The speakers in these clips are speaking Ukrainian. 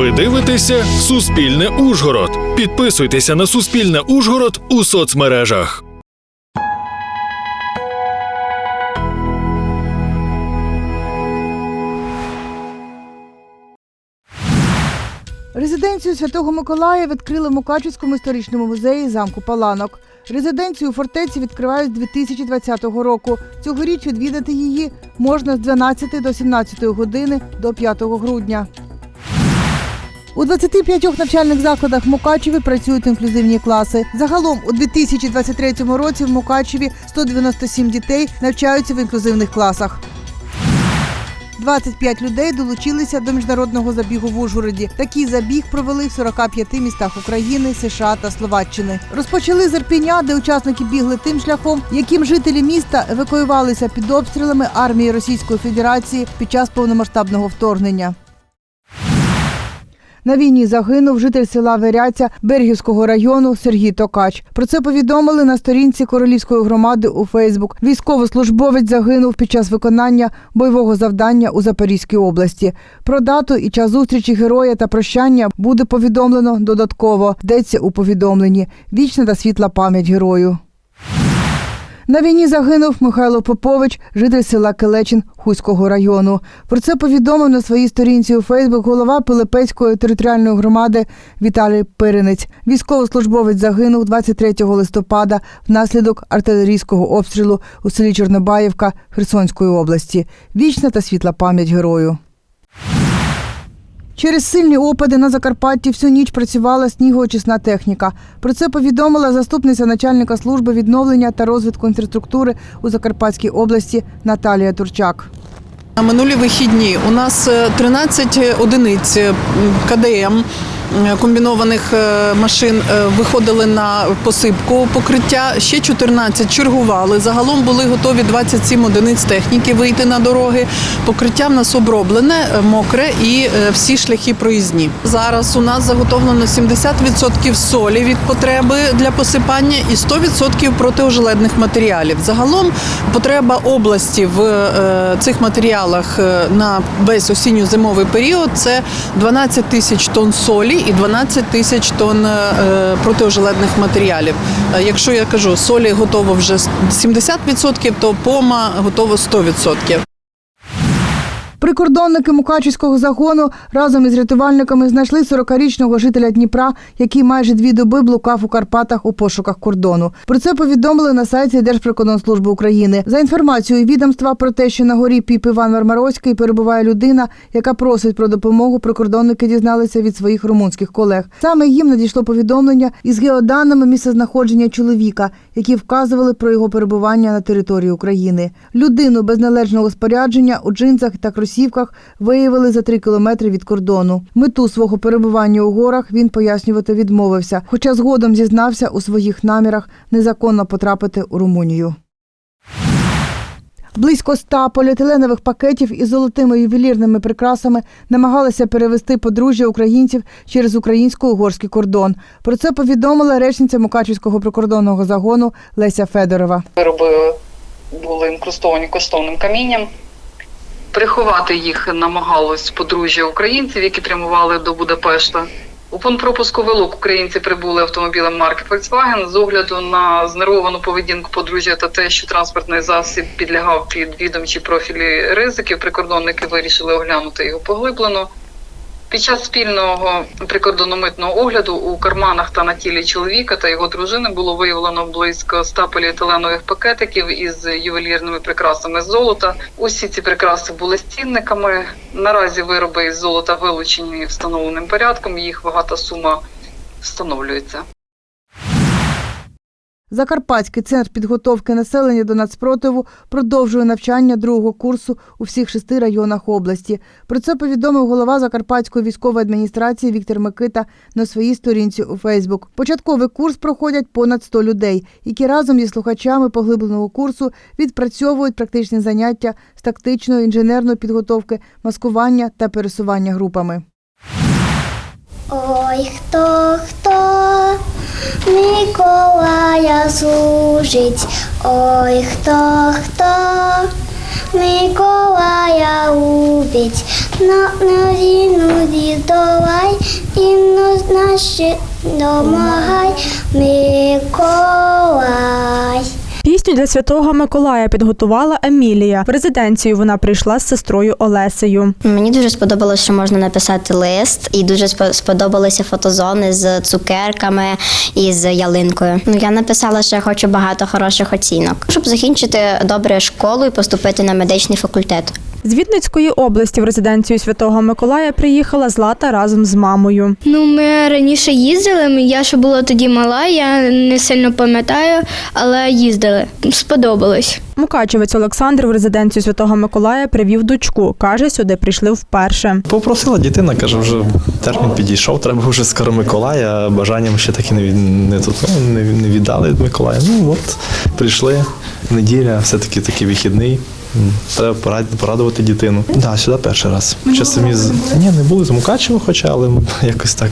Ви дивитеся Суспільне Ужгород. Підписуйтеся на Суспільне Ужгород у соцмережах. Резиденцію Святого Миколая відкрили в Мукачівському історичному музеї замку Паланок. Резиденцію у фортеці відкривають з 2020 року. Цьогоріч відвідати її можна з 12 до 17 години до 5 грудня. У 25 навчальних закладах Мукачеві працюють інклюзивні класи. Загалом у 2023 році в Мукачеві 197 дітей навчаються в інклюзивних класах. 25 людей долучилися до міжнародного забігу в Ужгороді. Такий забіг провели в 45 містах України, США та Словаччини. Розпочали з Ірпіня, де учасники бігли тим шляхом, яким жителі міста евакуювалися під обстрілами армії Російської Федерації під час повномасштабного вторгнення. На війні загинув житель села Веряця Бергівського району Сергій Токач. Про це повідомили на сторінці королівської громади у Фейсбук. Військовослужбовець загинув під час виконання бойового завдання у Запорізькій області. Про дату і час зустрічі героя та прощання буде повідомлено додатково. Йдеться у повідомленні. Вічна та світла пам'ять герою. На війні загинув Михайло Попович, житель села Келечин Хуського району. Про це повідомив на своїй сторінці у Фейсбук голова Пилипецької територіальної громади Віталій Пиринець. Військовослужбовець загинув 23 листопада внаслідок артилерійського обстрілу у селі Чорнобаївка Херсонської області. Вічна та світла пам'ять герою. Через сильні опади на Закарпатті всю ніч працювала снігоочисна техніка. Про це повідомила заступниця начальника служби відновлення та розвитку інфраструктури у Закарпатській області Наталія Турчак. На минулі вихідні у нас е, 13 одиниць е, КДМ е, комбінованих е, машин е, виходили на посипку покриття. Ще 14 чергували. Загалом були готові 27 одиниць техніки вийти на дороги. Покриття в нас оброблене, е, мокре і всі шляхи проїзні. Зараз у нас заготовлено 70% солі від потреби для посипання і 100% протиожеледних матеріалів. Загалом потреба області в цих матеріалах на весь осінньо-зимовий період це 12 тисяч тонн солі і 12 тисяч тонн е, протиожеледних матеріалів. Е, Якщо я кажу, солі готово вже 70%, то пома готово 100%. Прикордонники Мукачівського загону разом із рятувальниками знайшли 40-річного жителя Дніпра, який майже дві доби блукав у Карпатах у пошуках кордону. Про це повідомили на сайті Держприкордонслужби України. За інформацією відомства про те, що на горі Піп Іван Мармаровський перебуває людина, яка просить про допомогу. Прикордонники дізналися від своїх румунських колег. Саме їм надійшло повідомлення із геоданими місцезнаходження чоловіка, які вказували про його перебування на території України. Людину без належного спорядження у джинсах та кросівках виявили за три кілометри від кордону. Мету свого перебування у горах він пояснювати відмовився, хоча згодом зізнався у своїх намірах незаконно потрапити у Румунію. Близько ста поліетиленових пакетів із золотими ювелірними прикрасами намагалися перевести подружжя українців через українсько-угорський кордон. Про це повідомила речниця Мукачівського прикордонного загону Леся Федорова. Вироби були інкрустовані коштовним камінням. Приховати їх намагалось подружжя українців, які прямували до Будапешта. У пункт пропуску вилок українці прибули автомобілем марки Volkswagen з огляду на знервовану поведінку подружжя та те, що транспортний засіб підлягав під відомчі профілі ризиків. Прикордонники вирішили оглянути його поглиблено. Під час спільного прикордономитного огляду у карманах та на тілі чоловіка та його дружини було виявлено близько 100 поліетиленових пакетиків із ювелірними прикрасами золота. Усі ці прикраси були стінниками. Наразі вироби із золота вилучені встановленим порядком. Їх вага та сума встановлюється. Закарпатський центр підготовки населення до нацпротиву продовжує навчання другого курсу у всіх шести районах області. Про це повідомив голова Закарпатської військової адміністрації Віктор Микита на своїй сторінці у Фейсбук. Початковий курс проходять понад 100 людей, які разом зі слухачами поглибленого курсу відпрацьовують практичні заняття з тактичної інженерної підготовки, маскування та пересування групами. Ой, хто, хто Миколая служить, ой, хто, хто Миколая убить, на війну дідовай, і нас наші домагай, Миколай. Пісню для святого Миколая підготувала Емілія. В резиденцію вона прийшла з сестрою Олесею. Мені дуже сподобалось, що можна написати лист, і дуже спо- сподобалися фотозони з цукерками і з ялинкою. Ну я написала, що я хочу багато хороших оцінок, щоб закінчити добре школу і поступити на медичний факультет. З Вінницької області в резиденцію святого Миколая приїхала Злата разом з мамою. Ну, ми раніше їздили. Я ще була тоді мала, я не сильно пам'ятаю, але їздили. Сподобалось. Мукачевець Олександр в резиденцію святого Миколая привів дочку. Каже, сюди прийшли вперше. Попросила дитина, каже, вже термін підійшов, треба вже скоро Миколая. Бажанням ще таки не, не, ну, не, не віддали Миколая. Ну от, прийшли. Неділя, все-таки такий вихідний. Треба порадувати дитину. Так, да, сюди перший раз. Ще самі з... Ні, не були з Мукачева, хоча, але якось так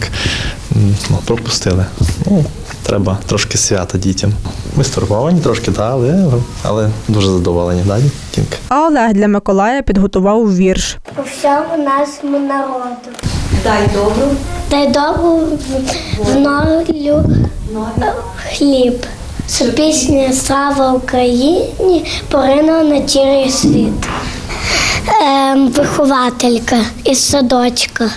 ну, пропустили. Ну, треба трошки свята дітям. Ми стурбовані трошки, да, але, але дуже задоволені, да, дітінки? А Олег для Миколая підготував вірш. У всьому нашому народу. Дай добру. Дай добру в- в нолю хліб. Щоб пісня Слава Україні поринула на цілий світ. Ем, вихователька із садочка.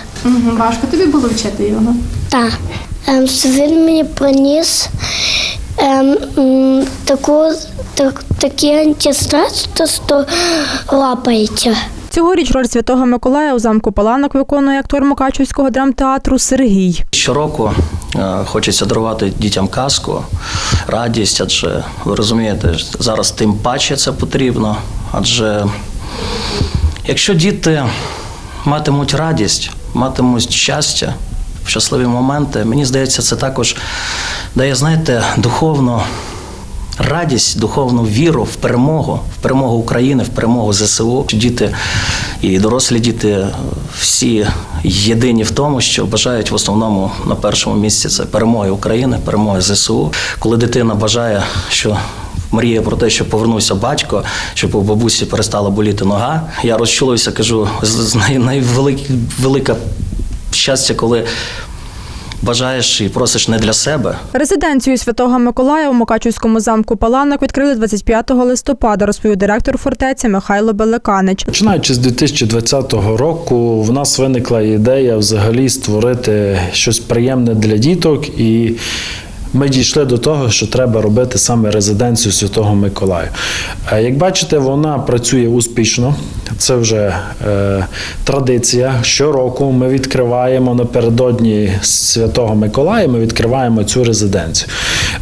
Важко тобі було вчити його. Так. Ем, що він мені приніс ем, таку, так, такий антистрес, то що лопається. Цьогоріч роль святого Миколая у замку Паланок виконує актор Мукачевського драмтеатру Сергій. Щороку хочеться дарувати дітям казку, радість, адже ви розумієте, зараз тим паче це потрібно. Адже якщо діти матимуть радість, матимуть щастя, щасливі моменти, мені здається, це також дає, знаєте, духовну радість, духовну віру в перемогу, в перемогу України, в перемогу ЗСУ. Діти і дорослі діти е, всі єдині в тому, що бажають в основному на першому місці це перемоги України, перемоги ЗСУ. Коли дитина бажає, що Мріє про те, що повернувся батько, щоб у бабусі перестала боліти нога. Я розчулився, кажу, з- най- найвелик- велика щастя, коли бажаєш і просиш не для себе, Резиденцію святого Миколая у Мукачевському замку Паланок відкрили 25 листопада, розповів директор фортеці Михайло Белеканич. Починаючи з 2020 року, в нас виникла ідея взагалі створити щось приємне для діток, і ми дійшли до того, що треба робити саме резиденцію Святого Миколая. Е, Як бачите, вона працює успішно. Це вже е, традиція. Щороку ми відкриваємо напередодні Святого Миколая. Ми відкриваємо цю резиденцію.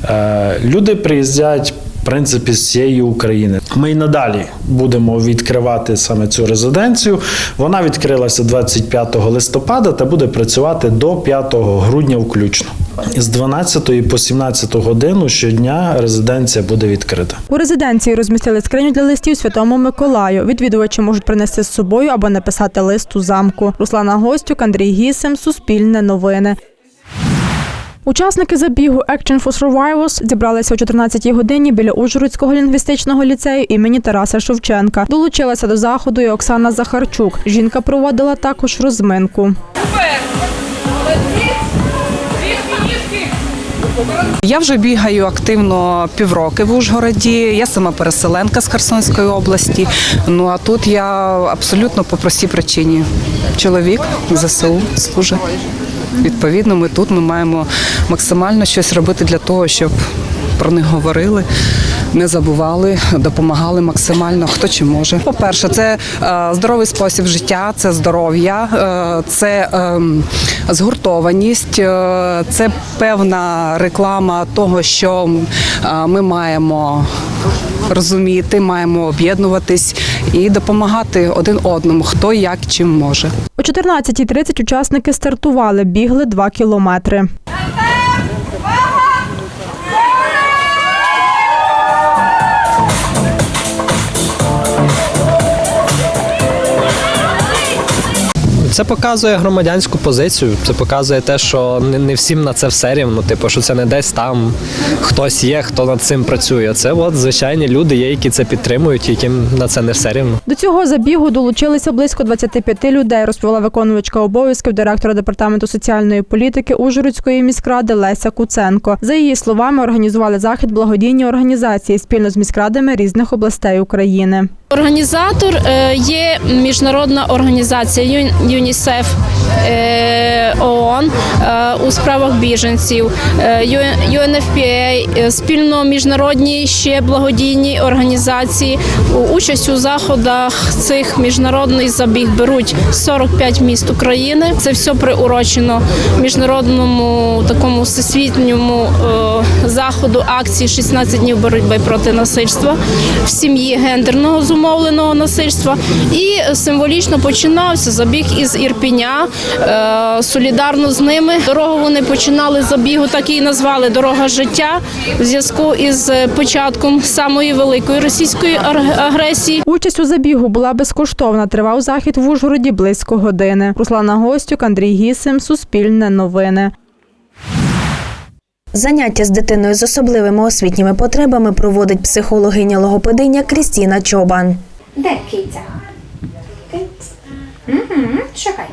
Е, люди приїздять в принципі, з цієї України. Ми й надалі будемо відкривати саме цю резиденцію. Вона відкрилася 25 листопада та буде працювати до 5 грудня включно. З 12 по 17 годину щодня резиденція буде відкрита. У резиденції розмістили скриню для листів святому Миколаю. Відвідувачі можуть принести з собою або написати лист у замку. Руслана Гостюк, Андрій Гісем, Суспільне новини. Учасники забігу Action for Survivors зібралися о 14-й годині біля Ужгородського лінгвістичного ліцею імені Тараса Шевченка. Долучилася до заходу і Оксана Захарчук. Жінка проводила також розминку. Я вже бігаю активно півроки в Ужгороді. Я сама переселенка з Херсонської області. Ну а тут я абсолютно по простій причині. Чоловік ЗСУ служить. Відповідно, ми тут ми маємо максимально щось робити для того, щоб про них говорили. Не забували, допомагали максимально, хто чи може. По-перше, це е, здоровий спосіб життя, це здоров'я, е, це е, згуртованість, е, це певна реклама того, що ми маємо розуміти, маємо об'єднуватись і допомагати один одному, хто як чим може. О 14.30 учасники стартували, бігли 2 кілометри. Це показує громадянську позицію. Це показує те, що не, не всім на це все рівно. Типу, що це не десь там хтось є, хто над цим працює. Це от звичайні люди є, які це підтримують, яким на це не все рівно. До цього забігу долучилися близько 25 людей, розповіла виконувачка обов'язків директора департаменту соціальної політики Ужгородської міськради Леся Куценко. За її словами, організували захід благодійні організації спільно з міськрадами різних областей України. Організатор е, є міжнародна організація Ю- ЮНІСЕФ е, ООН е, у справах біженців, UNFPA, е, спільно міжнародні ще благодійні організації. Участь у заходах цих міжнародний забіг беруть 45 міст України. Це все приурочено міжнародному такому всесвітньому заходу акції «16 днів боротьби проти насильства в сім'ї гендерного зумовленого насильства. І символічно починався забіг із Ірпіня. Е, Солідарно з ними дорогу вони починали з забігу, так і назвали Дорога життя в зв'язку із початком самої великої російської агресії. Участь у забігу була безкоштовна. Тривав захід в Ужгороді близько години. Руслана Гостюк, Андрій Гісим, Суспільне новини. Заняття з дитиною з особливими освітніми потребами проводить психологиня логопединя Крістіна Чобан. Де киця? Угу, шукай.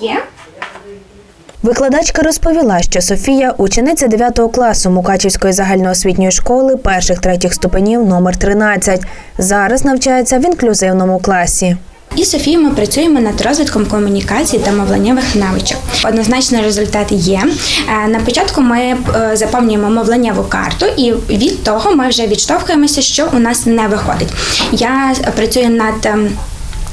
Є? Викладачка розповіла, що Софія учениця 9 класу Мукачівської загальноосвітньої школи перших третіх ступенів номер 13. Зараз навчається в інклюзивному класі. І Софією ми працюємо над розвитком комунікації та мовленнєвих навичок. Однозначно результат є. Е, На початку ми е, заповнюємо мовленнєву карту, і від того ми вже відштовхуємося, що у нас не виходить. Я працюю над.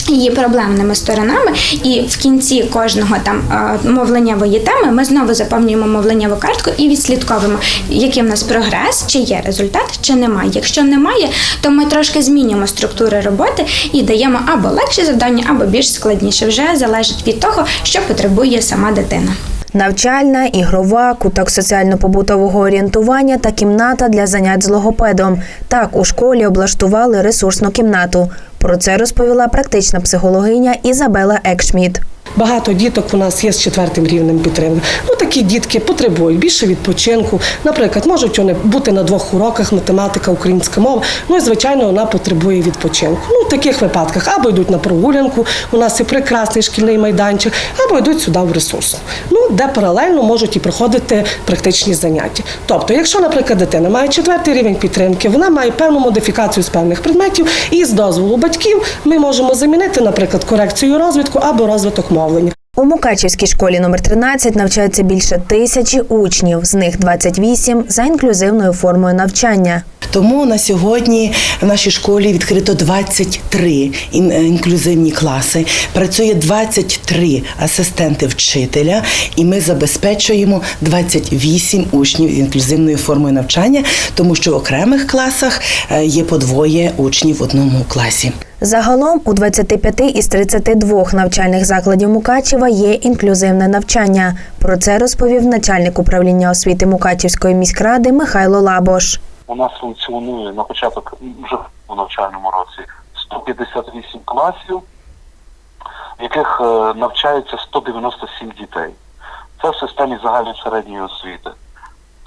Її проблемними сторонами, і в кінці кожного там е, мовленнєвої теми ми знову заповнюємо мовленнєву картку і відслідковуємо, який в нас прогрес, чи є результат, чи немає. Якщо немає, то ми трошки змінюємо структури роботи і даємо або легші завдання, або більш складніше. Вже залежить від того, що потребує сама дитина. Навчальна, ігрова, куток соціально-побутового орієнтування та кімната для занять з логопедом. Так у школі облаштували ресурсну кімнату. Про це розповіла практична психологиня Ізабела Екшміт. Багато діток у нас є з четвертим рівнем підтримки. Ну такі дітки потребують більше відпочинку. Наприклад, можуть вони бути на двох уроках математика, українська мова. Ну і звичайно, вона потребує відпочинку. Ну в таких випадках або йдуть на прогулянку. У нас є прекрасний шкільний майданчик, або йдуть сюди в ресурсну. Ну де паралельно можуть і проходити практичні заняття. Тобто, якщо, наприклад, дитина має четвертий рівень підтримки, вона має певну модифікацію з певних предметів, і з дозволу батьків ми можемо замінити, наприклад, корекцію розвитку або розвиток мовлення. У Мукачівській школі номер 13 навчається більше тисячі учнів, з них 28 за інклюзивною формою навчання. Тому на сьогодні в нашій школі відкрито 23 ін- е, інклюзивні класи. Працює 23 асистенти вчителя, і ми забезпечуємо 28 учнів з інклюзивною формою навчання, тому що в окремих класах е, є по двоє учнів в одному класі. Загалом у 25 із 32 навчальних закладів Мукачева є інклюзивне навчання. Про це розповів начальник управління освіти Мукачівської міськради Михайло Лабош. У нас функціонує на початок вже у навчальному році 158 класів, в яких е, навчається 197 дітей. Це в системі загальної середньої освіти.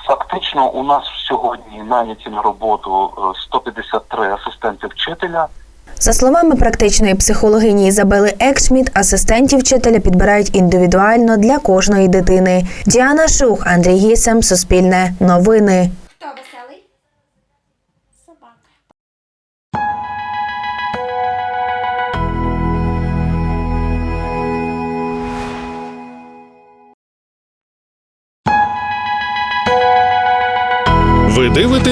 Фактично, у нас сьогодні наняті на роботу е, 153 асистенти вчителя. За словами практичної психологині Ізабели Екшміт, асистентів вчителя підбирають індивідуально для кожної дитини. Діана Шух, Андрій Гісем, Суспільне, Новини.